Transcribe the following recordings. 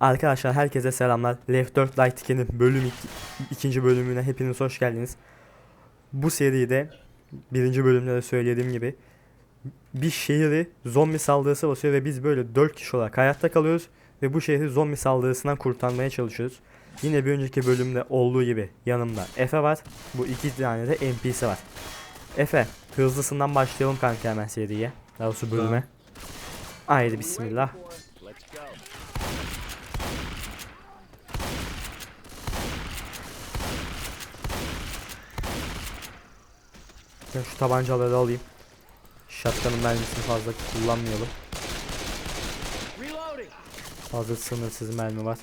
Arkadaşlar herkese selamlar. Left 4 Light 2'nin bölüm 2, ikinci bölümüne hepiniz hoş geldiniz. Bu seride birinci bölümde de söylediğim gibi bir şehri zombi saldırısı basıyor ve biz böyle 4 kişi olarak hayatta kalıyoruz ve bu şehri zombi saldırısından kurtarmaya çalışıyoruz. Yine bir önceki bölümde olduğu gibi yanımda Efe var. Bu iki tane de NPC var. Efe hızlısından başlayalım kanka hemen seriye. Daha doğrusu bölüme. Haydi bismillah. Ben şu tabancaları alayım. Shotgun'ın mermisini fazla kullanmayalım. Fazla sınırsız mermi var.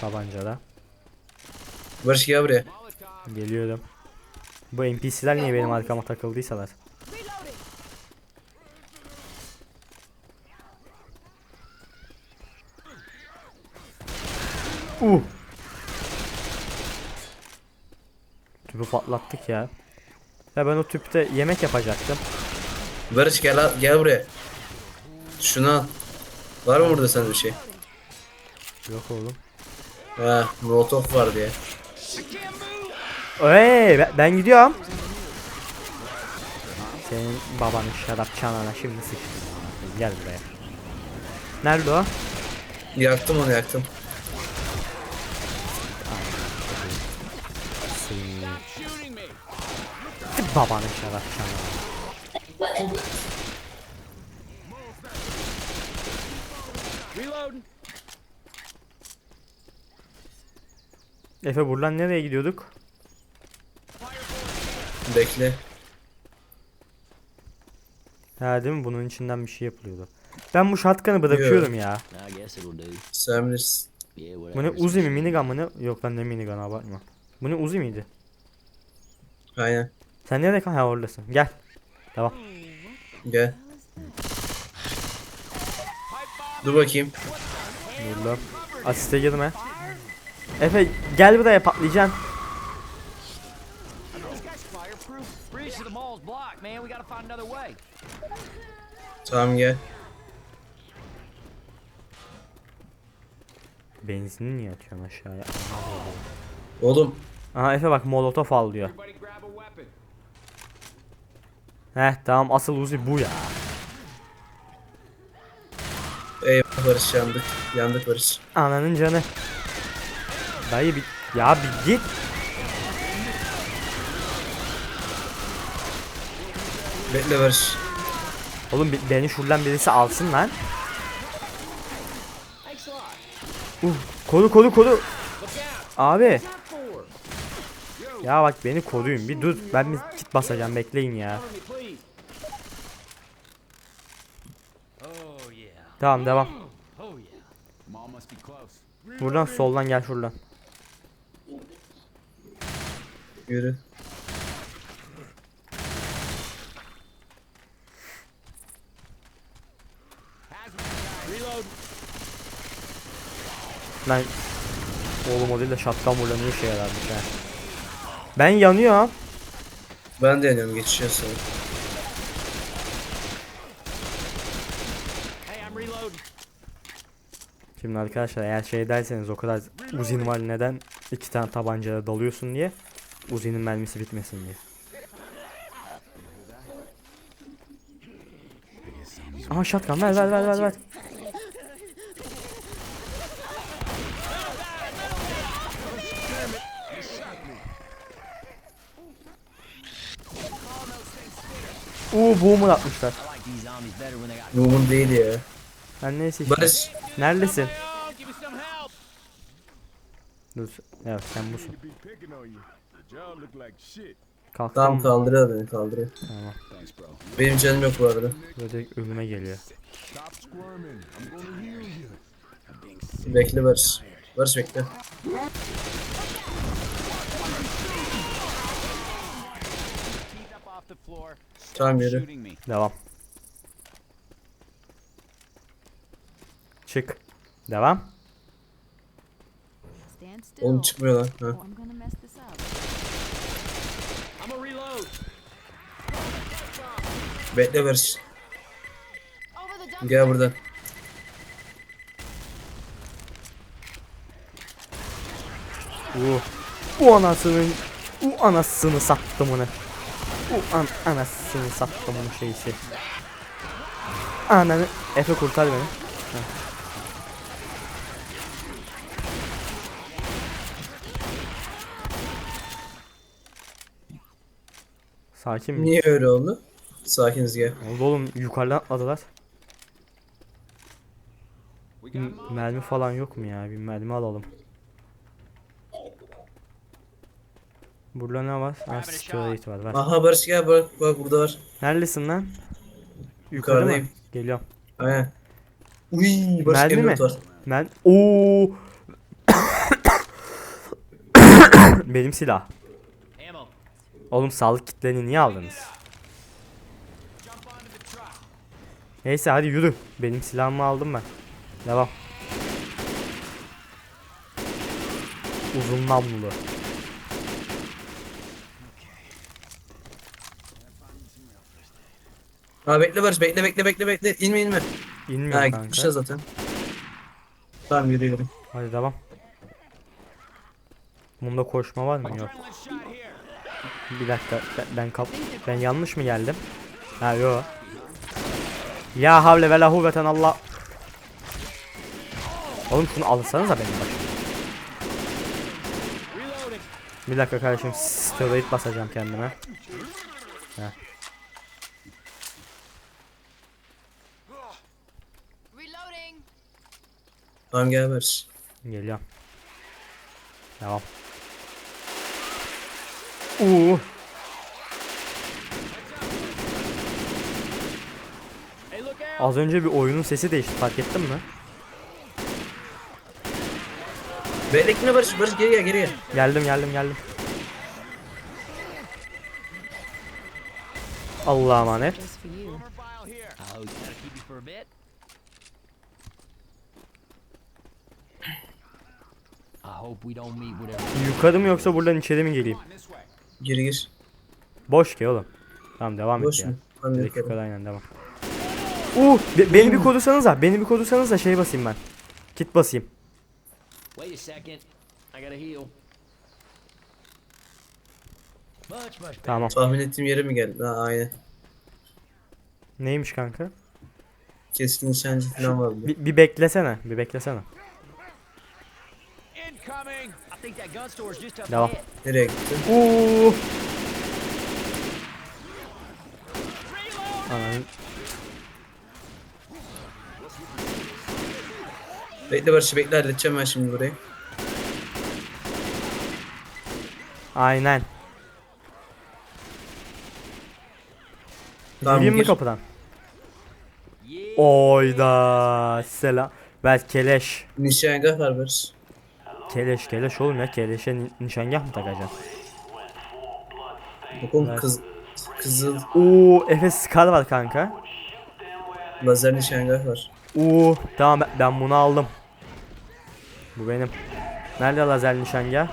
Tabancada. Barış gel buraya. Geliyorum. Bu NPC'ler niye benim arkama takıldıysalar. Uh. Tüpü patlattık ya. Ya ben o tüpte yemek yapacaktım. Barış gel gel buraya. Şunu al. Var mı burada sende bir şey? Yok oğlum. Ha, molotof var diye. Hey, ben, ben gidiyorum. Senin babanın şarap çanağına şimdi sıç. Gel buraya. Nerede o? Yaktım onu yaktım. Babanın şarap çanağına. Efe buradan nereye gidiyorduk? Bekle. Ha değil mi? Bunun içinden bir şey yapılıyordu. Ben bu shotgun'ı bırakıyorum ya. Sen bilirsin. Bu ne. Uzi mi minigun mı ne? Yok lan ne minigun abartma. Bu ne Uzi miydi? Aynen. Sen nerede kal? Ha oradasın. Gel. Tamam. Gel. Dur bakayım. Dur lan. Asiste girme. Efe gel buraya patlayacaksın. Tamam gel. Benzini niye atıyorsun aşağıya? Oğlum. Aha Efe bak molotof al diyor. Heh tamam asıl Uzi bu ya. Eyvah Barış yandık. Yandık Barış. Ananın canı. Dayı bir... Ya bir git. Bekle Barış. Oğlum beni şuradan birisi alsın lan. Uh, koru koru koru. Abi. Ya bak beni koruyun bir dur. Ben bir kit basacağım bekleyin ya. Tamam devam. Buradan soldan gel şuradan. Yürü. Lan oğlum o değil de ne işe yararmış ha. Ben yanıyorum. Ben de yanıyorum geçeceğiz sonra. Şimdi arkadaşlar eğer şey derseniz o kadar uzun var neden iki tane tabancaya dalıyorsun diye Uzi'nin mermisi bitmesin diye. Aha shotgun ver ver ver ver ver. Uuu boomer atmışlar. Mumun değil ya. Ben neyse işte. Barış. Neredesin? Dur. Evet sen busun. Kalktım. Tamam kaldırıyor beni kaldırıyor. Tamam. Benim canım yok bu arada. Böyle ölüme geliyor. Bekle Barış. Barış bekle. Tamam yürü. Devam. Çık. Devam. Oğlum çıkmıyor lan. Ha. reload. Bekle dump. Gel buradan. Uh. U anasının U anasını sattım onu. U an anasını sattım onu şeysi. Ananı Efe kurtar beni. Heh. Sakin mi? Niye öyle oldu? Sakiniz gel. Oldu oğlum yukarıdan atladılar. M- mermi falan yok mu ya? Bir mermi alalım. Burada ne var? Ha, Straight var. Ver. Aha Barış gel bak bak burada var. Neredesin lan? Mı? Yukarıdayım. Geliyorum. Aynen. Uy Barış Mermi mi? M4 var. Ben Oo. Benim silah. Oğlum sağlık kitlerini niye aldınız? Neyse hadi yürü. Benim silahımı aldım ben. Devam. Uzun namlulu. Ha bekle Barış bekle bekle bekle bekle. İnme inme. İnmiyor Ha kanka. gitmişler zaten. Tamam yürü yürü. Hadi devam. Bunda koşma var mı? Yok. Bir dakika. Ben, ben kap ben yanlış mı geldim? Ha yo. Ya havle ve la huvveten Allah. Oğlum şunu alsanıza benim başıma. Reloading. Bir dakika kardeşim steroid basacağım kendime. Reloading. Tamam gel. Geliyorum. Devam. Out. Az önce bir oyunun sesi değişti fark ettin mi? Bekle gitme Barış. Barış geri gel geri gel. Geldim geldim geldim. Allah'a emanet. Yukarı mı yoksa buradan içeri mi geleyim? Geri gir. Boş ki oğlum. Tamam devam Boş et mu? ya. Direkt yukarı. aynen devam. Uh, be- beni bir korusanıza. Beni bir korusanıza şey basayım ben. Kit basayım. Wait a second. I gotta heal. Much, much better. Tamam. Tahmin ettiğim yere mi geldi? Ha aynen. Neymiş kanka? Keskin nişancı falan var. Bir, bir beklesene. Bir beklesene. Incoming. Devam. gitti? Uh. Ananın Bekle Barış bekle halledeceğim ben şimdi burayı. Aynen. Tamam Gireyim mi gir. kapıdan? Oyda selam. Ver keleş. Nişangah var Barış. Keleş keleş oğlum ya keleşe ni- nişangah mı takacaksın? Oğlum kız, kızıl Oo Efes Scar var kanka. lazer nişangah var. Oo tamam ben, ben bunu aldım. Bu benim. Nerede lazer nişangah?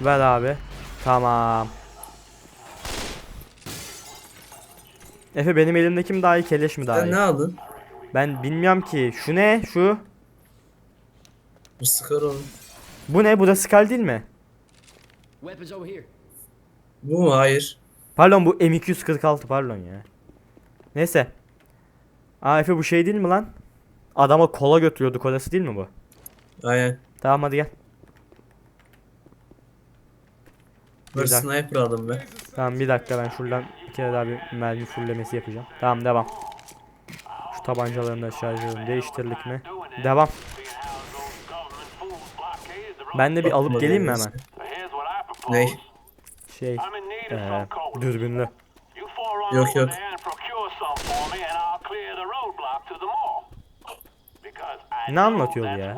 Ver abi. Tamam. Efe benim elimdeki mi daha iyi keleş mi daha Sen iyi? ne aldın? Ben bilmiyorum ki. Şu ne? Şu. Bu sıkar oğlum. Bu ne? Bu da Scar değil mi? Bu mu? Hayır. Pardon bu M246 pardon ya. Neyse. Aa Efe bu şey değil mi lan? Adama kola götürüyorduk orası değil mi bu? Aynen. Tamam hadi gel. Barış Güzel. sniper aldım ben. Tamam bir dakika ben şuradan bir kere daha bir mermi fullemesi yapacağım. Tamam devam. Şu tabancalarını da şarjörünü değiştirdik mi? Devam. Ben de bir alıp geleyim mi hemen? Ne? Şey, eee dürbünlü. Yok yok. Ne anlatıyor ya?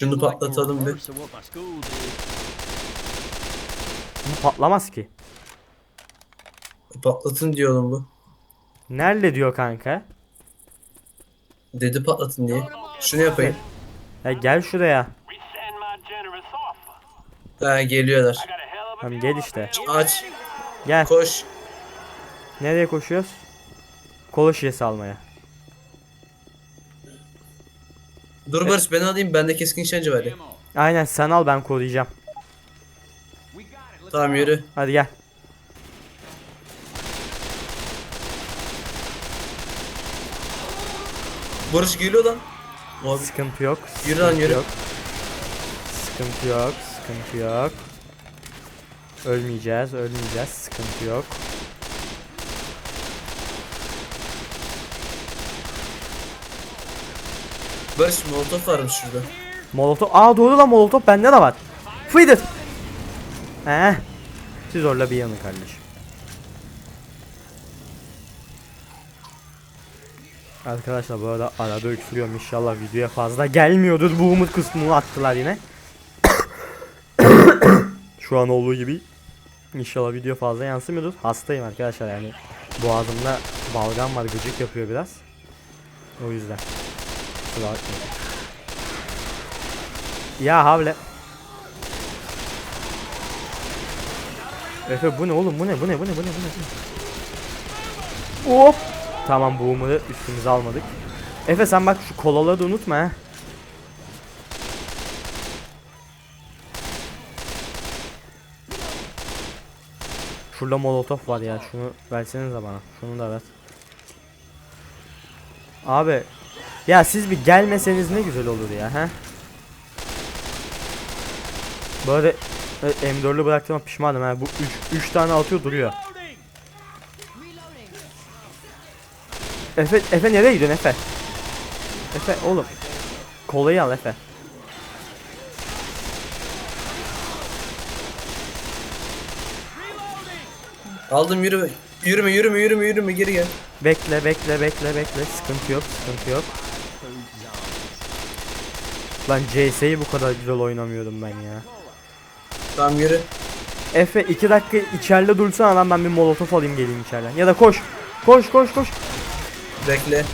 Şunu patlatalım bir. Bu patlamaz ki. Patlatın diyor oğlum bu. Nerede diyor kanka? Dedi patlatın diye. Şunu yapayım. Ya gel şuraya. Ha geliyorlar. Tamam gel işte. Aç. Gel. Koş. Nereye koşuyoruz? Kola şişesi almaya. Dur Barış ben alayım bende keskin nişancı var ya. Aynen sen al ben koruyacağım. Tamam yürü. Hadi gel. Barış geliyor lan. Abi Sıkıntı yok. Yürü lan, yürü. Yok. Sıkıntı yok. Sıkıntı yok. Ölmeyeceğiz, ölmeyeceğiz. Sıkıntı yok. Barış molotof varmış şurada. Molotov. Aa doğru lan Molotov bende de var. Fıydır. He. Siz orla bir yanı kardeşim. Arkadaşlar bu arada arada öksürüyorum inşallah videoya fazla gelmiyordur bu umut kısmını attılar yine. Şu an olduğu gibi İnşallah video fazla yansımıyordur. Hastayım arkadaşlar yani boğazımda balgam var gıcık yapıyor biraz. O yüzden. Ya havle. Efe bu ne oğlum bu ne bu ne bu ne bu ne? bu ne? Hop. Tamam boom'u üstümüze almadık. Efe sen bak şu kolaları da unutma ha. Şurada molotof var ya şunu versenize bana. Şunu da ver. Abi ya siz bir gelmeseniz ne güzel olur ya ha. Böyle e, M4'lü bıraktığıma pişmanım ha. Bu 3 3 tane atıyor duruyor. Efe Efe nereye gidiyorsun Efe? Efe oğlum. Kolayı al Efe. Aldım yürü. Yürüme yürüme yürüme yürüme geri gel. Bekle bekle bekle bekle. Sıkıntı yok sıkıntı yok. Lan CS'yi bu kadar güzel oynamıyordum ben ya. Tamam yürü. Efe 2 dakika içeride dursana lan ben bir molotof alayım geleyim içeriden. Ya da koş. Koş koş koş. Bekle.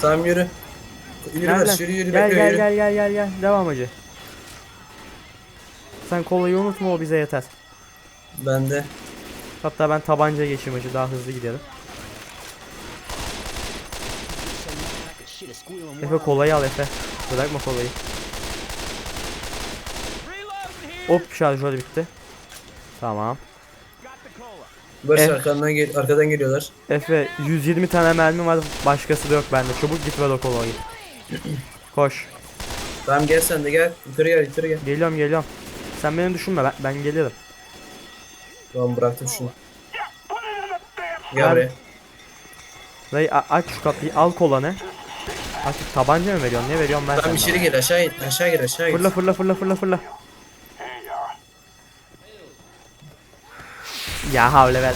Tamam yürü. Yürü gel. yürü yürü gel bekle gel yürü. gel gel gel gel. Devam hacı. Sen kolayı unutma o bize yeter. Bende. Hatta ben tabanca geçeyim hacı daha hızlı gidelim. Efe kolayı al Efe. Bırakma kolayı. Hop şarjör bitti. Tamam. Barış Eh. arkandan gel arkadan geliyorlar. Efe 120 tane mermi var başkası da yok bende. Çabuk git ver o kolayı. Koş. Tamam gel sen de gel. Yukarı gel yukarı gel. Geliyorum geliyorum. Sen beni düşünme ben, ben gelirim. Tamam bıraktım şunu. Gel. Buraya. Dayı aç şu kapıyı al kolanı. Artık tabanca mı veriyorsun ne veriyorsun ben Tamam sana. içeri gel aşağı in. Aşağı gir aşağı gir. Fırla fırla fırla fırla fırla. Ya havle ver.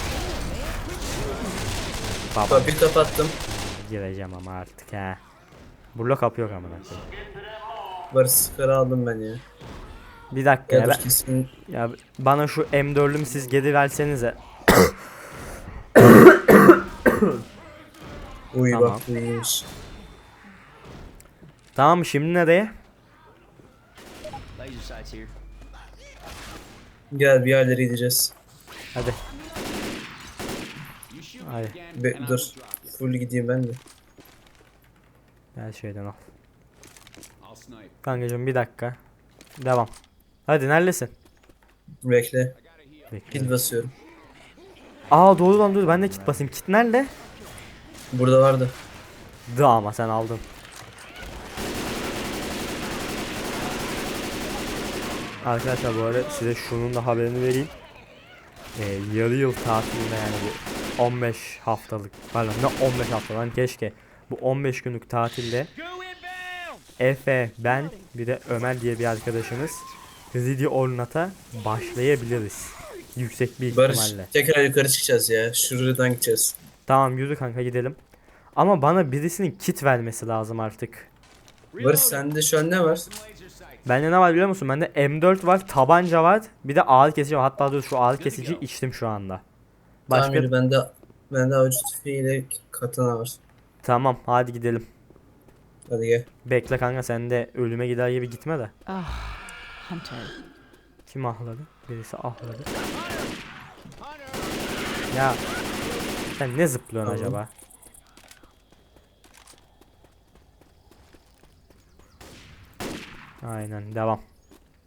Baba Kapıyı kapattım. gireceğim ama artık ha. Burada kapı yok amına koyayım. Barış sıkarı aldım ben ya. Bir dakika Ya ya, dur ben- kesin. ya bana şu M4'lümü siz geri versenize. Uyu Tamam. bak. Tamam şimdi nereye? laser sights here. Gel bir yerlere gideceğiz. Hadi. Hadi. Be dur. Full gideyim ben de. Her şeyden al. Kankacığım bir dakika. Devam. Hadi neredesin? Bekle. Bekle. Kit basıyorum. Aa doğru lan dur ben de kit basayım. Kit nerede? Burada vardı. Da ama sen aldın. Arkadaşlar bu arada size şunun da haberini vereyim. Ee, yarı yıl tatilinde yani bu 15 haftalık pardon ne 15 hafta lan keşke bu 15 günlük tatilde Efe, ben bir de Ömer diye bir arkadaşımız Ready or Not'a başlayabiliriz. Yüksek bir Barış ihtimalle. tekrar yukarı çıkacağız ya. Şuradan gideceğiz. Tamam yürü kanka gidelim. Ama bana birisinin kit vermesi lazım artık. Barış sende şu an ne var? Bende ne var biliyor musun? Bende M4 var, tabanca var, bir de ağır kesici var. Hatta dur şu ağır kesici içtim şu anda. Başka yürü bende bende avuç tüfeğiyle katana var. tamam hadi gidelim. Hadi gel. Bekle kanka sen de ölüme gider gibi gitme de. Hunter. Kim ahladı? Birisi ahladı. Ya sen ne zıplıyorsun Tamam. acaba? Aynen devam.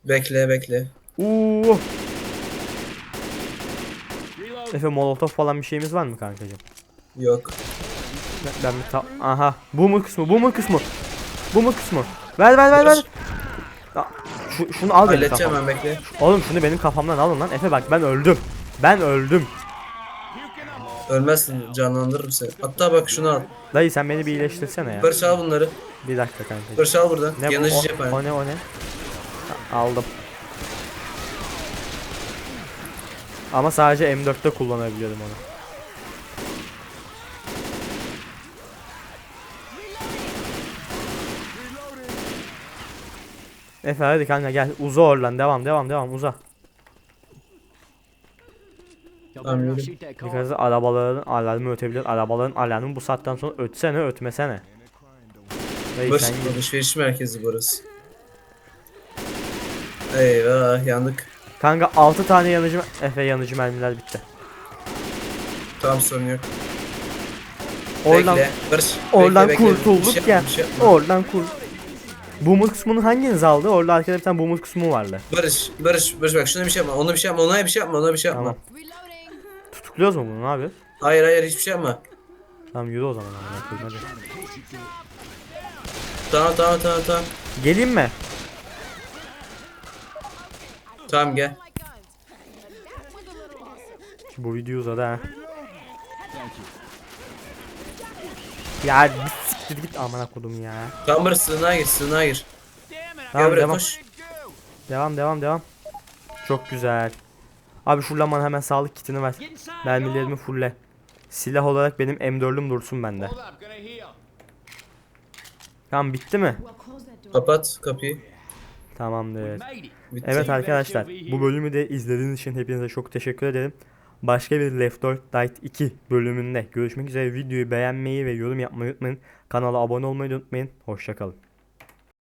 Bekle bekle. Uuu. Efe molotof falan bir şeyimiz var mı kankacığım? Yok. Ben, ben bir ta- Aha. Bu mu kısmı? Bu mu kısmı? Bu mu kısmı? Ver ver ver ver. Ya, Şu, şunu al benim Halledeceğim kafamdan. ben bekle. Oğlum şunu benim kafamdan alın lan. Efe bak ben öldüm. Ben öldüm. Ölmezsin canlandırırım seni. Hatta bak şunu al. Dayı sen beni bir iyileştirsene ya. Barış al bunları. Bir dakika kankacığım. Barış al buradan. Ne bu? Yanıcı O, cephane. o ne o ne? Aldım. Ama sadece M4'te kullanabiliyordum onu. Efe hadi kanka gel uza oradan devam devam devam uza. Tamam. Dikkat et, arabaların alarmı ötebilir. Arabaların alarmı bu saatten sonra ötsene ötmesene. Dayı Barış sen git. alışveriş merkezi burası. Eyvah yandık. Kanka 6 tane yanıcı Efe yanıcı mermiler bitti. Tamam sorun yok. Oradan Bekle. Barış. oradan bekle, bekle. kurtulduk Bir şey yapma, ya. bir şey yapma. Oradan kur. Boomer kısmını hanginiz aldı? Orada arkada bir tane boomer kısmı vardı. Barış, Barış, Barış bak şuna bir şey yapma, ona bir şey yapma, ona bir şey yapma, ona bir şey yapma. Tamam. Tutukluyoruz mu bunu? Ne yapıyoruz? Hayır hayır hiçbir şey yapma. Tamam yürü o zaman. amına koyayım, hadi. Tamam tamam tamam tamam. Geleyim mi? Tamam gel. Bu video uzadı ha. Ya bir siktir git amına kodum ya. Tamam Barış sığınağa gir, sığınağa gir. Gel Tamam buraya devam. koş. Devam devam devam. Çok güzel. Abi şuradan bana hemen sağlık kitini ver. Mermilerimi fulle. Silah olarak benim M4'üm dursun bende. Tamam bitti mi? Kapat kapıyı. Tamamdır. Bitti. Evet arkadaşlar bu bölümü de izlediğiniz için hepinize çok teşekkür ederim. Başka bir Left 4 Dead 2 bölümünde görüşmek üzere. Videoyu beğenmeyi ve yorum yapmayı unutmayın. Kanala abone olmayı unutmayın. Hoşçakalın.